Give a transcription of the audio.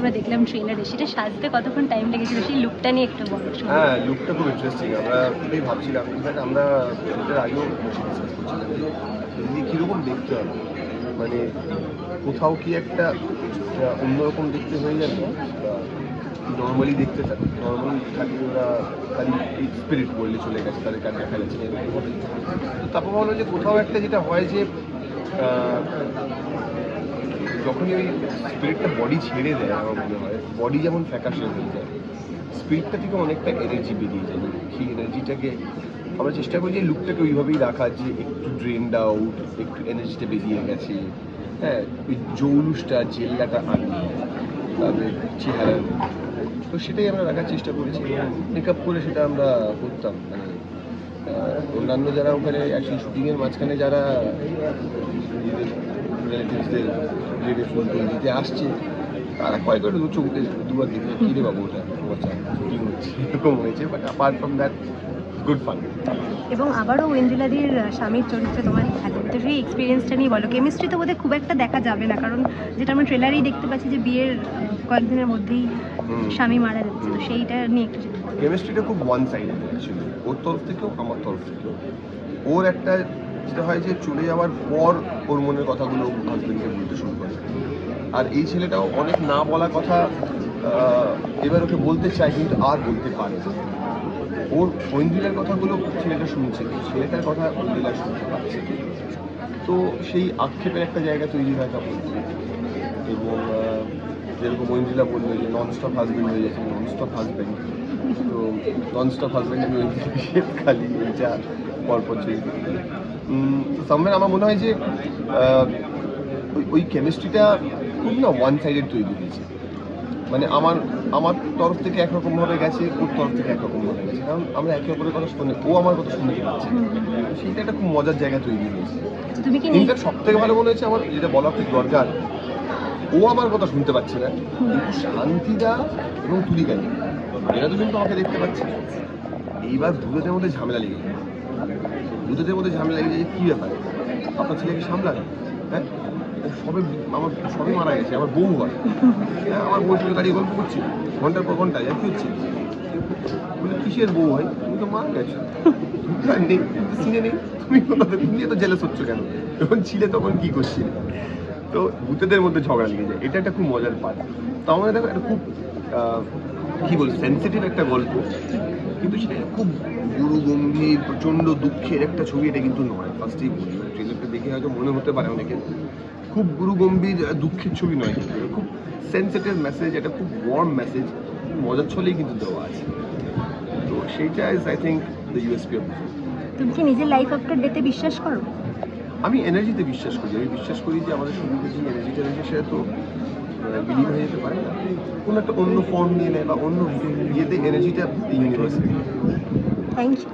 আমরা দেখলাম ট্রেলারে সেটা সাজতে কতক্ষণ টাইম লেগেছিল? সেই লুকটা নিয়ে একটু বলো হ্যাঁ লুকটা খুব ইন্টারেস্টিং আমরা খুবই ভাবছিলাম। ইনফ্যাক্ট আমরা এটার আগেও কীরকম দেখতে হবে? মানে কোথাও কি একটা অন্যরকম দেখতে হয়ে যাবে? নর্মালি দেখতে থাকে নর্মালি থাকে ওরা খালি স্পিরিট বললে চলে গেছে তাদেরকে আর দেখা যাচ্ছে? তারপর ভাবলো যে কোথাও একটা যেটা হয় যে যখনই ওই স্পিরিটটা বডি ছেড়ে দেয়, আমার মনে হয় বডি যেমন ফ্যাকাশে হয়ে যায় স্পিরিটটা থেকে অনেকটা এনার্জি বেরিয়ে যায়। সেই এনার্জিটাকে আমরা চেষ্টা করি যে লুকটাকে ওইভাবেই রাখা, যে একটু ড্রেনড আউট একটু এনার্জিটা বেরিয়ে গেছে। হ্যাঁ ওই জৌলুসটা জেল্লাটা আনি তাদের চেহারার তো সেটাই আমরা রাখার চেষ্টা করেছি। মেকআপ করে সেটা আমরা করতাম। মানে অন্যান্য যারা ওখানে অ্যাকচুয়ালি শুটিংয়ের মাঝখানে যারা রিলেটিভসদের রিলেটিভ ফুল টুল দিতে আসছে তারা কয়েক করে দু চোখে দুবার দেখে কী রে বাবু ওটা আচ্ছা শুটিং হচ্ছে? এরকম হয়েছে but apart from that good fun এবং আবারও ওয়েন্দ্রিলাদির স্বামীর চরিত্রে তোমার তো সেই এক্সপিরিয়েন্সটা নিয়ে বলো কেমিস্ট্রি তো বোধহয় খুব একটা দেখা যাবে না কারণ যেটা আমরা ট্রেলারেই দেখতে পাচ্ছি যে বিয়ের কয়েকদিনের মধ্যেই স্বামী মারা যাচ্ছে তো সেইটা নিয়ে একটু কেমিস্ট্রিটা খুব ওয়ান সাইড অ্যাকচুয়ালি ওর তরফ থেকেও আমার তরফ থেকেও। ওর একটা যেটা হয় যে চলে যাওয়ার পর ওর মনের কথাগুলো হাজবেন্ডকে বলতে শুরু করে। আর এই ছেলেটাও অনেক না বলা কথা এবার ওকে বলতে চায় কিন্তু আর বলতে পারে না। ওর ঐন্দ্রিলার কথাগুলো ছেলেটা শুনছে ছেলেটার কথা ঐন্দ্রিলা শুনতে পাচ্ছে তো সেই আক্ষেপের একটা জায়গা তৈরি হয় তখন। এবং যেরকম ঐন্দ্রিলা বলল যে নন স্টপ হাজবেন্ড হয়ে যাচ্ছে নন স্টপ হাজবেন্ড তো নন স্টপ হাজবেন্ড আমি খালি এইটা চলতে থাকি। তো সামনে আমার মনে হয় যে ওই- কেমিস্ট্রিটা খুব না ওয়ান সাইডেড তৈরি হয়েছে। মানে আমার আমার তরফ থেকে একরকম ভাবে গেছে ওর তরফ থেকে একরকম ভাবে গেছে। কারণ আমরা একে অপরের কথা শুনে ও আমার কথা শুনতে পাচ্ছে। সেইটা একটা খুব মজার জায়গা তৈরি হয়েছে। তো ইনফ্যাক্ট সব থেকে ভালো মনে হয়েছে আমার যেটা বলা খুব দরকার ও আমার কথা শুনতে পাচ্ছে না। কিন্তু শান্তিদা এবং তুলিকানি এরা তো কিন্তু আমাকে দেখতে পাচ্ছে। এইবার দুধের মধ্যে ঝামেলা লেগে দুধের মধ্যে ঝামেলা লেগে যায় যে কী ব্যাপার? আপনার ছেলেকে সামলান হ্যাঁ? সবে আমার সবে মারা গেছে, আমার বউ হয়। হ্যাঁ আমার বউ সাথে দাঁড়িয়ে গল্প করছি, ঘণ্টার পর ঘণ্টা আর কি হচ্ছে বলে, কিসের বউ হয়? তুমি তো মারা গেছো। নেই সিনে নেই। তুমি তুমি এত জেলাস হচ্ছ কেন? যখন ছিলে তখন কি করছিলে? তো ভূতেদের মধ্যে ঝগড়া লেগে যায়। এটা একটা খুব মজার পার্ট তো আমাদের দেখো, একটা খুব কি বল সেন্সিটিভ একটা গল্প। কিন্তু সেটা খুব গুরু গম্ভীর প্রচণ্ড দুঃখের একটা ছবি এটা কিন্তু নয়। ফার্স্টেই বলি ট্রেলারটা দেখে হয়তো মনে হতে পারে অনেকে খুব গুরু গম্ভীর দুঃখের ছবি নয় কিন্তু খুব সেন্সিটিভ মেসেজ এটা খুব ওয়ার্ম মেসেজ মজার ছলেই কিন্তু দেওয়া আছে। তো সেইটা is I think the USP of তুমি কি নিজের লাইফ আফটার ডেতে বিশ্বাস করো? আমি এনার্জিতে বিশ্বাস করি। আমি বিশ্বাস করি যে আমাদের শরীরে যে এনার্জিটা রয়েছে সেটা তো বিলীন হয়ে যেতে পারে। কোনো একটা অন্য ফর্ম নিয়ে নেয় বা অন্য ইয়েতে এনার্জিটা ইউনিভার্সিটি থ্যাংক ইউ